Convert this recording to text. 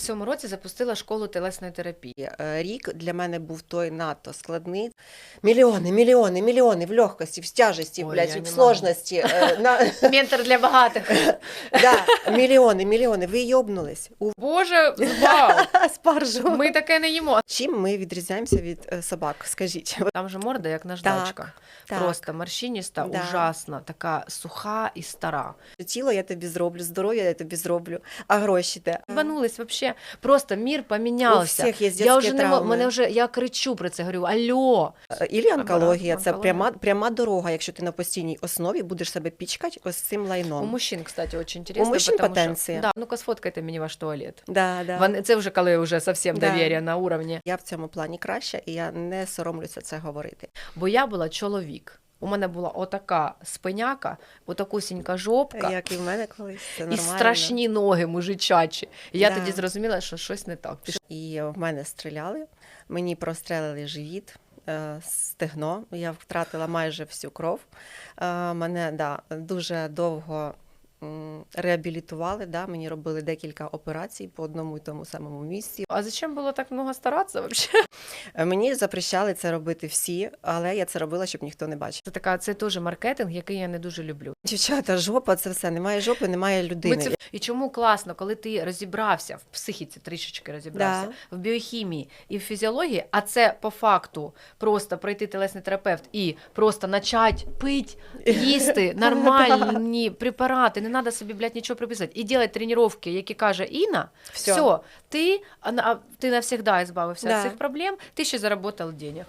В цьому році запустила школу телесної терапії. Е, Рік для мене був той надто складний. Мільйони, мільйони, мільйони в легкості, в тяжесті, Ой, блядь, в сложності. е, Ментор для багатих. да, мільйони, мільйони. Ви йобнулись Боже, вау! спаржу. Ми таке не їмо. Чим ми відрізняємося від е, собак? Скажіть. Там же морда, як наждачка. Просто морщиніста, ужасна, така суха і стара. Тіло я тобі зроблю, здоров'я я тобі зроблю, а гроші де? Рванулись Просто мір У помінявся. всіх є Я вже не мене вже я кричу про це. Говорю, алло. Е, Ілі онкологія це онкологія. пряма, пряма дорога, якщо ти на постійній основі будеш себе пічкати ось цим У лайном. мужчин, кстати, очень интересно. мужчин потому що- Да. Ну-ка, сфоткайте мені ваш туалет. Да, да. Вони, це вже коли вже зовсім Да. довір'я на уровні. Я в цьому плані краща, і я не соромлюся це говорити. Бо я була чоловік. У мене була отака спиняка, отакусінька жопка. Як і в мене колись це І страшні ноги мужичачі. І я Да. тоді зрозуміла, що щось не так. Піш- І в мене стріляли, мені прострелили живіт, е, стегно. Я втратила майже всю кров. Е, Мене да, дуже довго реабілітували. Да, мені робили декілька операцій по одному і тому самому місці. А зачем було так много старатися взагалі? Е, Мені запрещали це робити всі, але я це робила, щоб ніхто не бачив. Це така, це теж маркетинг, який я не дуже люблю. Дівчата, жопа це все. Немає жопи, немає людини. це... І чому класно, коли ти розібрався в психіці, трішечки розібрався, в біохімії і в фізіології, а це по факту просто пройти телесний терапевт і просто почати пити, їсти нормальні препарати, не треба собі, блядь, нічого приписати. І делать тренування, які каже Інна, все, все, ти, ти навсегда избавився Да. від цих проблем, ти ще заработав денег.